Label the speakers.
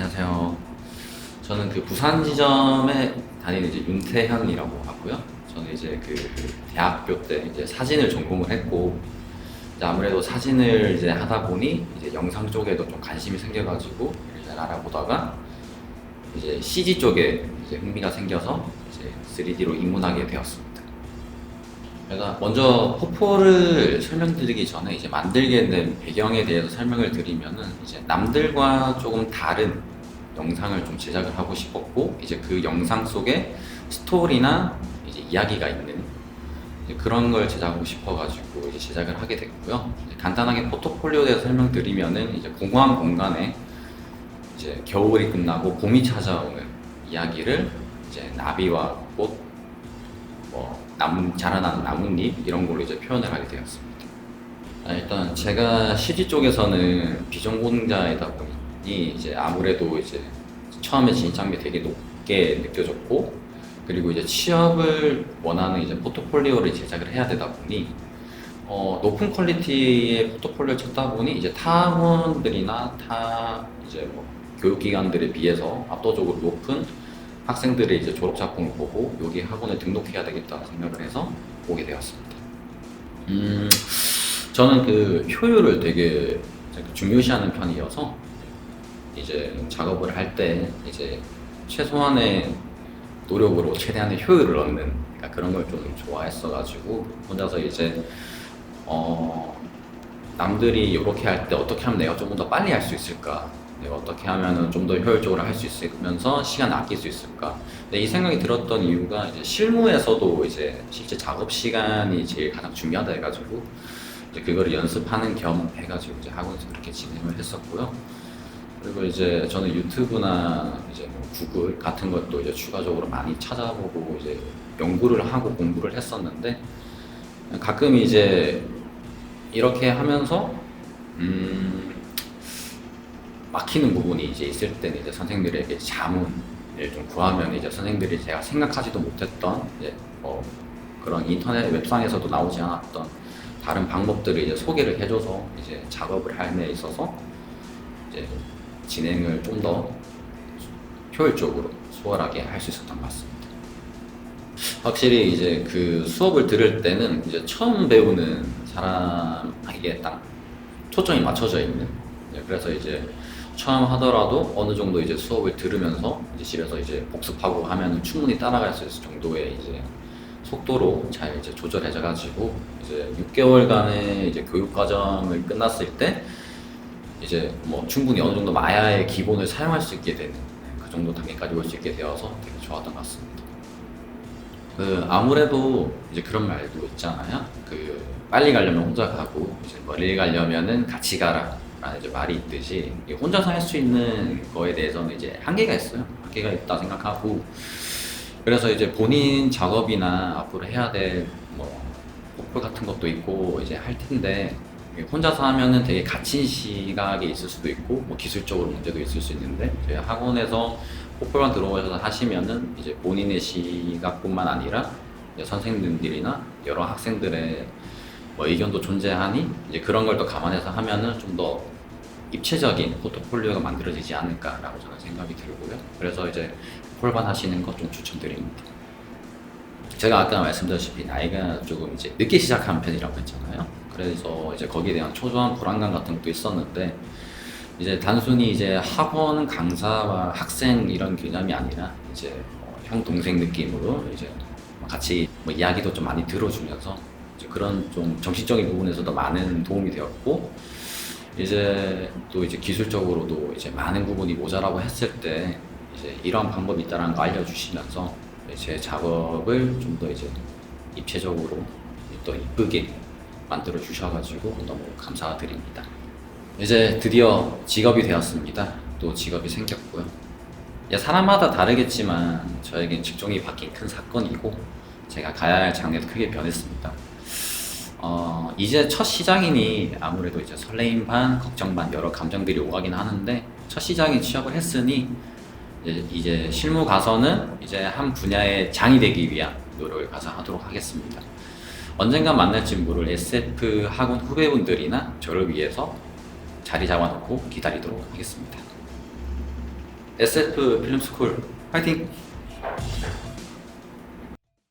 Speaker 1: 안녕하세요. 저는 그 부산 지점에 다니는 이제 윤태현이라고 하고요. 저는 이제 그 대학교 때 이제 사진을 전공을 했고 이제 아무래도 사진을 이제 하다 보니 이제 영상 쪽에도 좀 관심이 생겨가지고 이제 알아보다가 이제 CG 쪽에 이제 흥미가 생겨서 이제 3D로 입문하게 되었습니다. 제가 먼저 포포를 설명드리기 전에 이제 만들게 된 배경에 대해서 설명을 드리면은 이제 남들과 조금 다른 영상을 좀 제작을 하고 싶었고 이제 그 영상 속에 스토리나 이제 이야기가 있는 이제 그런 걸 제작하고 싶어가지고 이제 제작을 하게 됐고요. 간단하게 포트폴리오에 대해서 설명드리면은 이제 공허한 공간에 이제 겨울이 끝나고 봄이 찾아오는 이야기를 이제 나비와 꽃, 뭐 나무 자라나는 나뭇잎 이런 걸로 이제 표현을 하게 되었습니다. 아, 일단 제가 CG 쪽에서는 비전공자이다 보니 이제 아무래도 이제 처음에 진입장벽이 되게 높게 느껴졌고 그리고 이제 취업을 원하는 이제 포트폴리오를 제작을 해야 되다 보니 어, 높은 퀄리티의 포트폴리오를 찾다 보니 이제 타 학원들이나 타 이제 뭐 교육기관들에 비해서 압도적으로 높은 학생들의 이제 졸업 작품을 보고 여기 학원에 등록해야 되겠다 생각을 해서 오게 되었습니다. 음, 저는 그 효율을 되게 중요시하는 편이어서 이제 작업을 할 때 이제 최소한의 노력으로 최대한의 효율을 얻는 그러니까 그런 걸 좀 좋아했어가지고 혼자서 이제 어 남들이 이렇게 할 때 어떻게 하면 내가 조금 더 빨리 할 수 있을까? 내가 어떻게 하면 좀더 효율적으로 할 수 있으면서 시간 아낄 수 있을까? 근데 이 생각이 들었던 이유가 이제 실무에서도 이제 실제 작업 시간이 제일 가장 중요하다 해가지고 이제 그거를 연습하는 겸 해가지고 이제 학원에서 그렇게 진행을 했었고요. 그리고 이제 저는 유튜브나 이제 뭐 구글 같은 것도 이제 추가적으로 많이 찾아보고 이제 연구를 하고 공부를 했었는데 가끔 이제 이렇게 하면서 음 막히는 부분이 이제 있을 때는 이제 선생님들에게 자문을 좀 구하면 이제 선생님들이 제가 생각하지도 못했던 이제 뭐 그런 인터넷 웹상에서도 나오지 않았던 다른 방법들을 이제 소개를 해줘서 이제 작업을 할데 있어서 이제 진행을 좀 더 효율적으로 수월하게 할 수 있었던 것 같습니다. 확실히 이제 그 수업을 들을 때는 이제 처음 배우는 사람에게 딱 초점이 맞춰져 있는 네, 그래서 이제 처음 하더라도 어느 정도 이제 수업을 들으면서 이제 집에서 이제 복습하고 하면 충분히 따라갈 수 있을 정도의 이제 속도로 잘 이제 조절해져 가지고 이제 6개월간의 이제 교육 과정을 끝났을 때 이제 뭐 충분히 어느 정도 마야의 기본을 사용할 수 있게 되는 그 정도 단계까지 올 수 있게 되어서 되게 좋았던 것 같습니다. 그 아무래도 이제 그런 말도 있잖아요. 그 빨리 가려면 혼자 가고 이제 멀리 가려면은 같이 가라. 라는 이제 말이 있듯이 혼자서 할 수 있는 거에 대해서는 이제 한계가 있어요. 한계가 있다 생각하고 그래서 이제 본인 작업이나 앞으로 해야 될 뭐 목표 같은 것도 있고 이제 할 텐데 혼자서 하면은 되게 갇힌 시각이 있을 수도 있고 뭐 기술적으로 문제도 있을 수 있는데 저희 학원에서 포폴만 들어오셔서 하시면은 이제 본인의 시각뿐만 아니라 선생님들이나 여러 학생들의 뭐 의견도 존재하니 이제 그런 걸 또 감안해서 하면은 좀 더 입체적인 포트폴리오가 만들어지지 않을까라고 저는 생각이 들고요. 그래서 이제 폴반 하시는 것 좀 추천드립니다. 제가 아까 말씀드렸다시피 나이가 조금 이제 늦게 시작한 편이라고 했잖아요. 그래서 이제 거기에 대한 초조한 불안감 같은 것도 있었는데 이제 단순히 이제 학원 강사와 학생 이런 개념이 아니라 이제 뭐형 동생 느낌으로 이제 같이 뭐 이야기도 좀 많이 들어주면서 그런 좀 정신적인 부분에서도 많은 도움이 되었고 이제 또 이제 기술적으로도 이제 많은 부분이 모자라고 했을 때 이제 이런 방법이 있다는 거 알려주시면서 제 작업을 좀 더 이제 입체적으로 또 이쁘게 만들어 주셔가지고 너무 감사드립니다. 이제 드디어 직업이 되었습니다. 또 직업이 생겼고요. 야, 사람마다 다르겠지만 저에겐 직종이 바뀐 큰 사건이고 제가 가야 할 장래도 크게 변했습니다. 어, 이제 첫 시장이니 아무래도 이제 설레임 반, 걱정 반 여러 감정들이 오가긴 하는데 첫 시장에 취업을 했으니 이제, 이제 실무 가서는 이제 한 분야의 장이 되기 위한 노력을 가서 하도록 하겠습니다. 언젠가 만날지 모를 SF 학원 후배분들이나 저를 위해서 자리 잡아놓고 기다리도록 하겠습니다. SF 필름스쿨 화이팅!